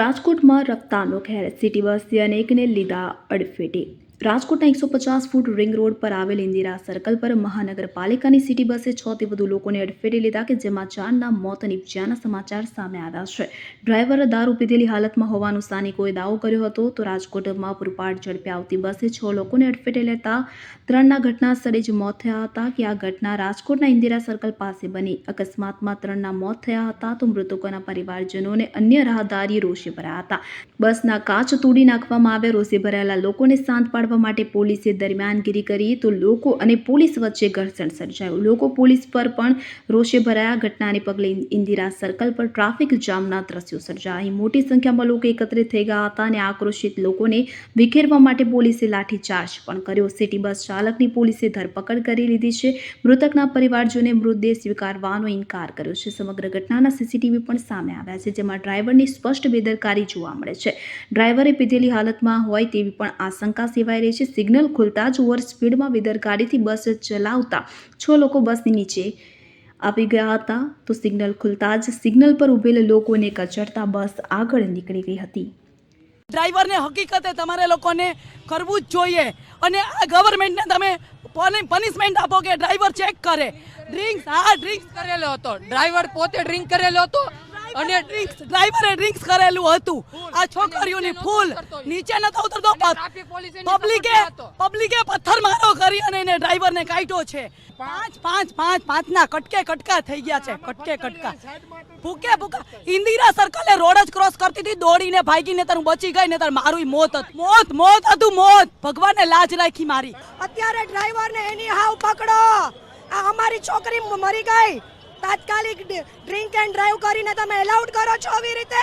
રાજકોટમાં રફતારનો ખેર. સિટી બસથી અનેકને લીધા અડફેટે. રાજકોટના એકસો પચાસ ફૂટ રિંગ રોડ પર આવેલ ઇન્દિરા સર્કલ પર મહાનગરપાલિકાની સિટી બસે છ થી વધુ લોકોને અડફેટે લીધા કે જેમાં ચારના મોત નિપજ્યાના સમાચાર સામે આવ્યા છે. ડ્રાઈવર દારૂ પીધેલી હાલતમાં હોવાનું સ્થાનિકોએ દાવો કર્યો હતો તો રાજકોટમાં પૂરપાટ ઝડપે આવતી બસે છ લોકોને અડફેટે લેતા ત્રણના ઘટના સ્થળે જ મોત થયા હતા કે આ ઘટના રાજકોટના ઇન્દિરા સર્કલ પાસે બની. અકસ્માતમાં ત્રણના મોત થયા હતા તો મૃતકોના પરિવારજનોને અન્ય રાહદારી રોષે ભરાયા હતા. બસના કાચ તોડી નાખવામાં આવ્યા રોષે ભરાયેલા લોકોને શાંત પાડવા માટે પોલીસે દરમિયાનગીરી કરી તો લોકો અને પોલીસ વચ્ચે ઘર્ષણ સર્જાયું. લોકો પોલીસ પર પણ રોષે ભરાયા. ઘટનાને પગલે ઇન્દિરા સર્કલ પર ટ્રાફિક જામના દ્રશ્યો સર્જાયા. અહીં મોટી સંખ્યામાં લોકો એકત્રિત થઈ ગયા હતા અને આક્રોશિત લોકોને વિખેરવા માટે પોલીસે લાઠીચાર્જ પણ કર્યો. સિટી બસ ચાલકની પોલીસે ધરપકડ કરી લીધી છે. મૃતકના પરિવારજોને મૃતદેહ સ્વીકારવાનો ઇનકાર કર્યો છે. સમગ્ર ઘટનાના સીસીટીવી પણ સામે આવ્યા છે, જેમાં ડ્રાઈવરની સ્પષ્ટ બેદરકારી જોવા મળે છે. ડ્રાઈવરે પીધેલી હાલતમાં હોય તેવી પણ આશંકા સેવાઈ રહી છે. સિગ્નલ ખુલતા જ ઓવર સ્પીડમાં બેદરકારીથી બસ ચલાવતા છ લોકો બસની નીચે આવી ગયા હતા. તો સિગ્નલ ખુલતા જ સિગ્નલ પર ઉભેલા લોકોને કચડતા બસ આગળ નીકળી ગઈ હતી. ડ્રાઈવરને હકીકતે તમારે લોકોને કરવું જ જોઈએ અને આ ગવર્મેન્ટને તમે પનિશમેન્ટ આપો કે ડ્રાઈવર ચેક કરે. ડ્રિંક્સ, હા, ડ્રિંક્સ કરેલો હતો. ડ્રાઈવર પોતે ડ્રિંક કરેલો હતો. અને ડ્રિંક્સ ડ્રાઈવરે ડ્રિંક્સ કરેલું હતું. આ છોકરીઓની ફૂલ. નીચે નતો ઉતરતો. પબ્લિકે. પબ્લિકે પથ્થર મારો કરી અને એને ડ્રાઈવરને કાઢ્યો છે. પાંચ. પાંચ પાંચ પાંચના કટકે કટકા થઈ ગયા છે. કટકે કટકા. ભૂકે ભૂકા. ઇન્દિરા સર્કલે રોડ જ ક્રોસ કરતી હતી. દોડીને ભાગીને તારું બચી ગઈ ને તાર મારું મોત હતું. મોત મોત હતું મોત. ભગવાને લાજ રાખી મારી. અત્યારે ડ્રાઈવરને એની હાવ પકડો. આ અમારી છોકરી મરી ગઈ. તાત્કાલિક ડ્રિંક એન્ડ ડ્રાઈવ કરીને તમે એલાઉડ કરો છો આવી રીતે?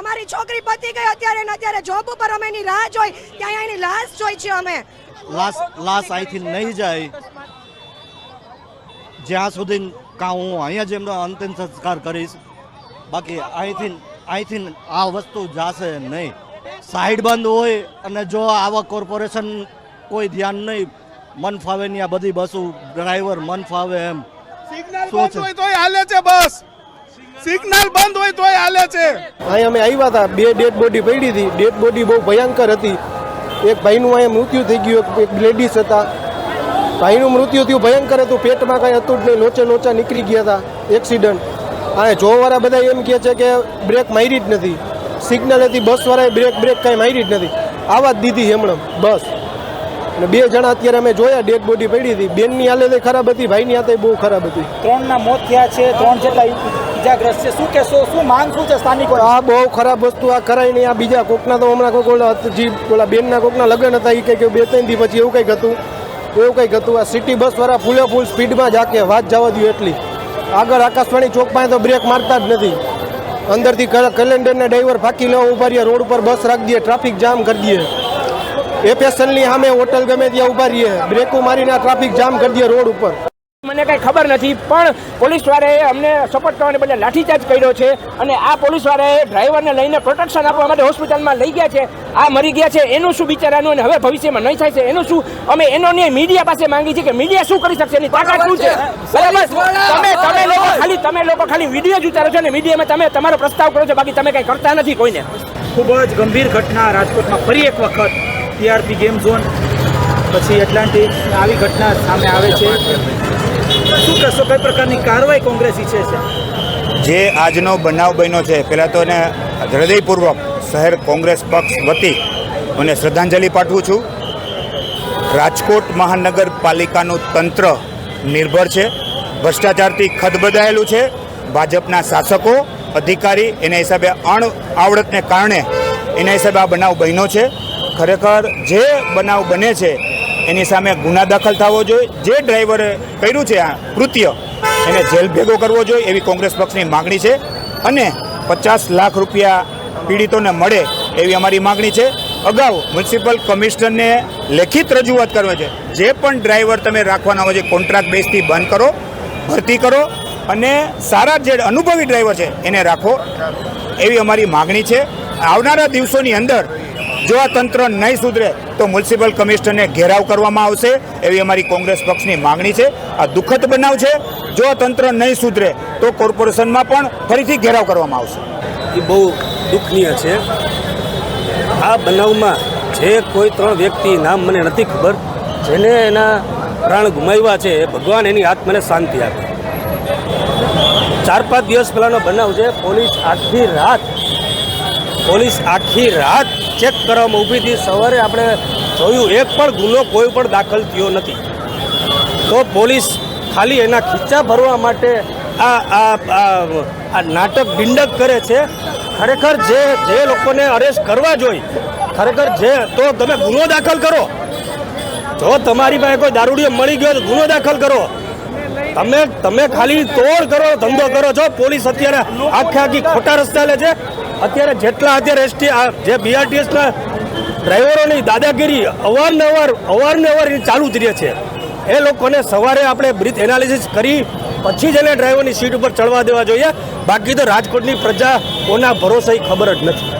અમારી છોકરી પતી ગઈ અત્યારે ને અત્યારે જોબ ઉપર અમે એની રાહ જોઈ, ત્યાં એની લાશ જોઈ છે અમે. લાશ લાશ અહીંથી નહીં જાય. જ્યાં સુધી કાં હું અહીંયા જ એમનો અંતિમ સંસ્કાર કરીશ, બાકી અહીંથી અહીંથી આ વસ્તુ જાશે નહીં. સાઈડ બંધ હોય અને જો આવા કોર્પોરેશન કોઈ ધ્યાન નહીં મન ફાવે ની આ બધી બસો ડ્રાઈવર મન ફાવે એમ. સિગ્નલ બંધ હોય તોય હાલે છે બસ. સિગ્નલ બંધ હોય તોય હાલે છે. અહીં અમે આવ્યા હતા. બે ડેડ બોડી પડી હતી. ડેડ બોડી બહુ ભયંકર હતી. એક ભાઈનું અહીંયા મૃત્યુ થઈ ગયું. એક- લેડીઝ હતા. ભાઈનું મૃત્યુ થયું. ભયંકર હતું. પેટમાં કાંઈ હતું જ નહીં. લોચે લોચા નીકળી ગયા હતા. એક્સિડન્ટ અને જોવાળા બધા એમ કહે છે કે બ્રેક મારી જ નથી. સિગ્નલ હતી. બસવાળાએ બ્રેક બ્રેક કાંઈ મારી જ નથી. આવા જ દીધી હમણાં બસ. અને બે જણા અત્યારે અમે જોયા ડેડ બોડી પડી હતી. બેનની હાલત ખરાબ હતી ભાઈની હાલત બહુ ખરાબ હતી. ત્રણના મોત થયા છે ત્રણ જેટલા ઈજાગ્રસ્ત છે. શું કહેશો શું માંગ શું છે સ્થાનિકો આ બહુ ખરાબ વસ્તુ આ કરાય નહીં. આ બીજા કોકના તો હમણાં કોક ઓલા જી ઓલા બેનના કોકના લગ્ન હતા એ કંઈક બે ત્રણ દી પછી એવું કંઈક હતું. એવું કંઈક હતું. આ સિટી બસવાળા ફૂલે ફૂલ સ્પીડમાં જ હાકે વાત જવા દઉં એટલી. આગળ આકાશવાણી ચોક પાસે તો બ્રેક મારતા જ નથી. અંદરથી કેલેન્ડરના ડ્રાઈવર ફાંકી લેવા ઊભા રહ્યા રોડ ઉપર બસ રાખી દઈએ ટ્રાફિક જામ કરી દઈએ. એફએસએલની સામે હોટલ ગમે ત્યાં ઊભા રહીએ. બ્રેકો મારીને ટ્રાફિક જામ કરી દઈએ રોડ ઉપર. મને કઈ ખબર નથી પણ પોલીસ વાળાએ અમને સપોર્ટ કરવાને બદલે લાઠીચાર્જ કર્યો છે અને આ પોલીસ વાળાએ ડ્રાઈવરને લઈને પ્રોટેક્શન આપવા માટે હોસ્પિટલમાં લઈ ગયા છે. આ મરી ગયા છે એનું શું બિચારાનું અને હવે ભવિષ્યમાં નહીં થાય છે એનું શું? અમે એનો ન્યાય મીડિયા પાસે માંગી છે કે મીડિયા શું કરી શકશે એની તાકાત શું છે? બરાબર? તમે તમે લોકો ખાલી તમે લોકો ખાલી વીડિયો જ ઉતારો છો અને મીડિયામાં તમે તમારો પ્રસ્તાવ કરો છો બાકી તમે કઈ કરતા નથી કોઈને. ખૂબ જ ગંભીર ઘટના રાજકોટમાં ફરી એક વખત. ટીઆરપી ગેમ ઝોન પછી એટલાન્ટિક આવી ઘટના સામે આવે છે. શું કહેશો, કઈ પ્રકારની કાર્યવાહી કોંગ્રેસ ઈચ્છે છે જે આજનો બનાવ બન્યો છે, પહેલાં તો એને હૃદયપૂર્વક શહેર કોંગ્રેસ પક્ષ વતી મને શ્રદ્ધાંજલિ પાઠવું છું. રાજકોટ મહાનગરપાલિકાનું તંત્ર નિર્ભર છે, ભ્રષ્ટાચારથી ખદબદાયેલું છે. ભાજપના શાસકો, અધિકારી એના હિસાબે અણ આવડતને કારણે એના હિસાબે આ બનાવ બન્યો છે. ખરેખર જે બનાવ બને છે, એની સામે ગુના દાખલ થવો જોઈએ. જે ડ્રાઈવરે કર્યું છે આ કૃત્ય, એને જેલ ભેગો કરવો જોઈએ એવી કોંગ્રેસ પક્ષની માગણી છે. અને પચાસ લાખ રૂપિયા પીડિતોને મળે એવી અમારી માગણી છે. અગાઉ મ્યુનિસિપલ કમિશનરને લેખિત રજૂઆત કરવા છે. જે પણ ડ્રાઈવર તમે રાખવાના હોય છે, કોન્ટ્રાક્ટ બેઝથી બંધ કરો, ભરતી કરો અને સારા જે અનુભવી ડ્રાઈવર છે, એને રાખો એવી અમારી માગણી છે. આવનારા દિવસોની અંદર જો આ તંત્ર નહીં સુધરે તો મ્યુનિસિપલ કમિશનરને ઘેરાવ કરવામાં આવશે એવી અમારી કોંગ્રેસ પક્ષની માંગણી છે. આ દુઃખદ બનાવ છે. જો આ તંત્ર નહીં સુધરે તો કોર્પોરેશનમાં પણ ફરીથી ઘેરાવ કરવામાં આવશે. એ બહુ દુઃખનીય છે. આ બનાવમાં જે કોઈ ત્રણ વ્યક્તિ નામ મને નથી ખબર, જેને એના પ્રાણ ગુમાવ્યા છે ભગવાન એની આત્માને શાંતિ આપે. ચાર પાંચ દિવસ પહેલાંનો બનાવ છે. પોલીસ આખી રાત પોલીસ આખી રાત ચેક કરવામાં ઊભી હતી. સવારે આપણે જોયું, એક પણ ગુનો કોઈ પણ દાખલ થયો નથી. તો પોલીસ ખાલી એના ખીચા ભરવા માટે આ આ આ નાટક બિંડક કરે છે. ખરેખર જે જે લોકોને અરેસ્ટ કરવા જોઈએ ખરેખર જે, તો તમે ગુનો દાખલ કરો. જો તમારી પાસે કોઈ દારૂડિયો મળી ગયો તો ગુનો દાખલ કરો. તમે તમે ખાલી તોડ કરો, ધંધો કરો. છો પોલીસ અત્યારે આખે આખી ખોટા રસ્તા લે છે અત્યારે જેટલા અત્યારે એસટી જે બીઆરટીએસના ડ્રાઈવરોની દાદાગીરી અવારનવાર અવારનવાર ચાલુ જ રહે છે. એ લોકોને સવારે આપણે બ્રીથ એનાલિસિસ કરી, પછી જ એને ડ્રાઈવરની સીટ ઉપર ચડવા દેવા જોઈએ. બાકી તો રાજકોટની પ્રજા કોના ભરોસે ખબર જ નથી.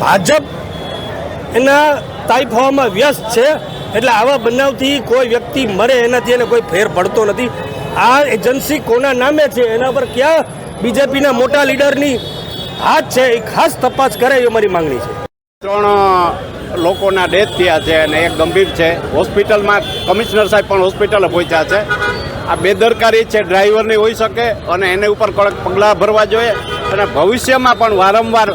ભાજપ એના તાઈફ હોવામાં વ્યસ્ત છે. એટલે આવા બનાવથી કોઈ વ્યક્તિ મરે એનાથી એને કોઈ ફેર પડતો નથી. આ એજન્સી કોના નામે છે? એના પર ક્યાં? બીજેપીના મોટા લીડરની હાથ છે એ ખાસ તપાસ કરે એ મારી માંગણી છે. ત્રણ લોકોના ડેથ થયા છે અને એક ગંભીર છે. હોસ્પિટલમાં કમિશનર સાહેબ પણ હોસ્પિટલે પહોંચ્યા છે. આ બેદરકારી છે ડ્રાઈવરની હોઈ શકે અને એને ઉપર કડક પગલાં ભરવા જોઈએ. અને ભવિષ્યમાં પણ વારંવાર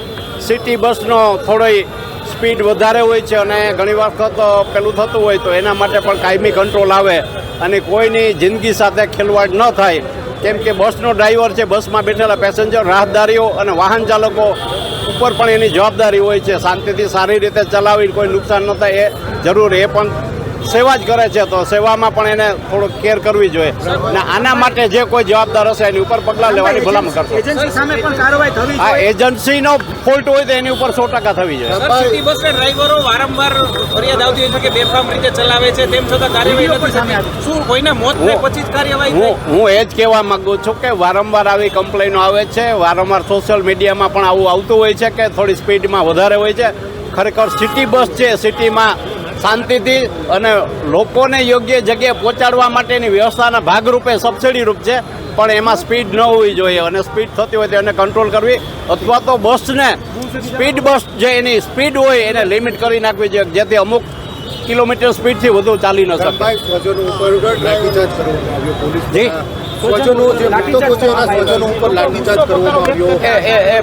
સિટી બસનો થોડોય સ્પીડ વધારે હોય છે અને ઘણી વખત પેલું થતું હોય તો એના માટે પણ કાયમી કંટ્રોલ આવે. અને કોઈની જિંદગી સાથે ખેલવાડ ન થાય કેમ કે બસનો ડ્રાઈવર છે, બસમાં બેઠેલા પેસેન્જર, રાહદારીઓ અને વાહન ચાલકો ઉપર પણ એની જવાબદારી હોય છે. શાંતિથી સારી રીતે ચલાવી કોઈ નુકસાન ન થાય, એ જરૂર એ પણ સેવા જ કરે છે તો સેવામાં પણ એને થોડુંક કેર કરવી જોઈએ. અને આના માટે જે કોઈ જવાબદાર હશે એની ઉપર પગલાં લેવાની ભલામણ કરશે. એજન્સી સામે પણ કાર્યવાહી થવી આ એજન્સીનો ફોલ્ટ હોય તો એની ઉપર સો ટકા થવી જોઈએ. ડ્રાઈવરો વારંવાર ફરિયાદ આવતી હોય છે કે બેફામ રીતે ચલાવે છે તેમ છતાં કાર્યવાહી નથી થતી. શું કોઈને મોત ને પછી જ કાર્યવાહી હું હું એ જ કહેવા માંગુ છું કે વારંવાર આવી કમ્પ્લેનો આવે છે વારંવાર સોશિયલ મીડિયામાં પણ આવું આવતું હોય છે કે થોડી સ્પીડમાં વધારે હોય છે. ખરેખર સિટી બસ છે સિટીમાં શાંતિથી અને લોકોને યોગ્ય જગ્યાએ પહોંચાડવા માટેની વ્યવસ્થાના ભાગરૂપે સબસિડી રૂપ છે. પણ એમાં સ્પીડ ન હોવી જોઈએ અને સ્પીડ થતી હોય તો એને કંટ્રોલ કરવી અથવા તો બસને સ્પીડ બસ જે એની સ્પીડ હોય એને લિમિટ કરી નાખવી જોઈએ જેથી અમુક કિલોમીટર સ્પીડથી વધુ ચાલી ન શકે. જી. સ્વજનો જે મૃતકો છે એના સ્વજનો ઉપર લાઠીચાર્જ કરવામાં આવ્યો.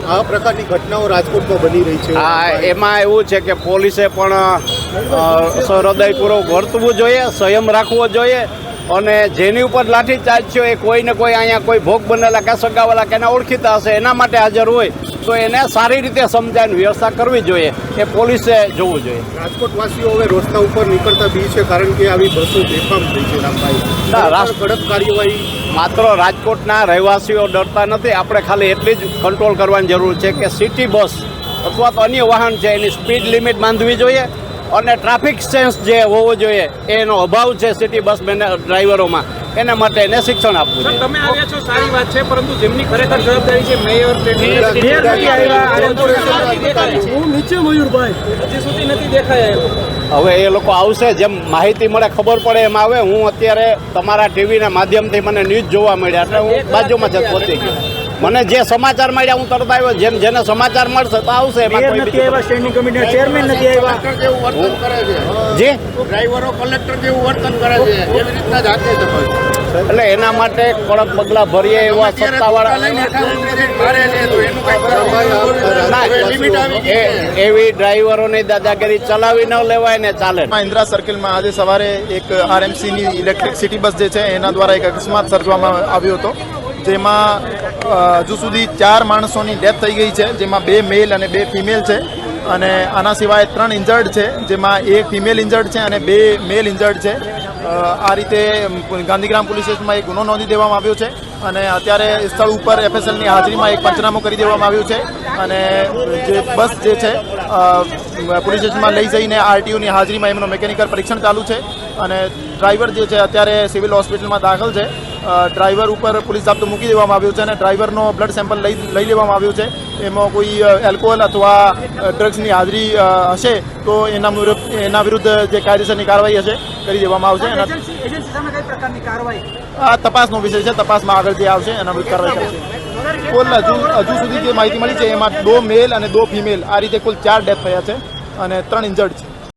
આ પ્રકારની ઘટનાઓ રાજકોટમાં બની રહી છે. હા એમાં એવું છે કે પોલીસે પણ હૃદયપૂર્વક વર્તવું જોઈએ સંયમ રાખવો જોઈએ અને જેની ઉપર લાઠીચાર્જ થયો એ કોઈને કોઈ અહીંયા કોઈ ભોગ બનેલા કે સગાવાલા કે એના ઓળખીતા હશે એના માટે હાજર હોય તો એને સારી રીતે સમજાવીને વ્યવસ્થા કરવી જોઈએ એ પોલીસે જોવું જોઈએ. રાજકોટ વાસીઓ હવે રસ્તા ઉપર નીકળતા બી છે કારણ કે આવી બસો બેફામ થઈ છે રામભાઈ. કડક કાર્યવાહી માત્ર રાજકોટના રહેવાસીઓ ડરતા નથી આપણે ખાલી એટલી જ કંટ્રોલ કરવાની જરૂર છે કે સિટી બસ અથવા તો અન્ય વાહન છે એની સ્પીડ લિમિટ બાંધવી જોઈએ અને ટ્રાફિક સેન્સ જે હોવો જોઈએ એનો અભાવ છે સિટી બસ ડ્રાઈવરોમાં. એના માટે એને શિક્ષણ આપવું જોઈએ. તમે આવ્યા છો સારી વાત છે પરંતુ જેમની ખરેખર જવાબદારી છે મેયર. હું નીચે મયુરભાઈ. હજી સુધી નથી દેખાયા હવે એ લોકો આવશે જેમ માહિતી મળે ખબર પડે એમ આવે. હું અત્યારે તમારા ટીવીના માધ્યમથી મને ન્યૂઝ જોવા મળ્યા એટલે હું બાજુમાં જ પહોંચી ગયો. મને જે સમાચાર મળ્યા હું તરત આવ્યો. જેમ જેને સમાચાર મળશે તો આવશે એમાં કોઈ નથી આવ્યા સ્ટેન્ડિંગ કમિટીના ચેરમેન નથી આવ્યા. જે? ડ્રાઈવરો કલેક્ટર જેવું વર્તન કરે છે. એવી રીતના જાતે એટલે એના માટે કડક પગલા ભરીએ એવા સત્તાવાળા એવી ડ્રાઈવરોની દાદાગીરી ચલાવી ન લેવાય ને ચાલે ઇન્દ્રા ઇન્દિરા સર્કલમાં આજે સવારે એક આરએમસીની ઇલેક્ટ્રિક સિટી બસ જે છે એના દ્વારા એક અકસ્માત સર્જવામાં આવ્યો હતો. જેમાં હજુ સુધી ચાર માણસોની ડેથ થઈ ગઈ છે, જેમાં બે મેલ અને બે ફિમેલ છે. અને આના સિવાય ત્રણ ઇન્જર્ડ છે, જેમાં એક ફિમેલ ઇન્જર્ડ છે અને બે મેલ ઇન્જર્ડ છે. આ રીતે ગાંધીગ્રામ પોલીસ સ્ટેશનમાં એક ગુનો નોંધી દેવામાં આવ્યો છે અને અત્યારે સ્થળ ઉપર એફએસએલની હાજરીમાં એક પંચનામું કરી દેવામાં આવ્યું છે. અને જે બસ જે છે પોલીસ સ્ટેશનમાં લઈ જઈને આરટીઓની હાજરીમાં એમનું મેકેનિકલ પરીક્ષણ ચાલુ છે. અને ડ્રાઈવર જે છે અત્યારે સિવિલ હોસ્પિટલમાં દાખલ છે. ડ્રાઈવર ઉપર પોલીસ જાપ્તો મૂકી દેવામાં આવ્યો છે અને ડ્રાઈવરનો બ્લડ સેમ્પલ લઈ લઈ લેવામાં આવ્યો છે. એમાં કોઈ એલ્કોહોલ અથવા ડ્રગ્સની હાજરી હશે તો એના વિરુદ્ધ એના વિરુદ્ધ જે કાયદેસરની કાર્યવાહી હશે કરી દેવામાં આવશે. આ તપાસનો વિષય છે. તપાસમાં આગળ જે આવશે એના વિરુદ્ધ કાર્યવાહી કરશે. કુલ હજુ હજુ સુધી જે માહિતી મળી છે એમાં દો મેલ અને દો ફિમેલ આ રીતે કુલ ચાર ડેથ થયા છે અને ત્રણ ઇન્જર્ડ છે.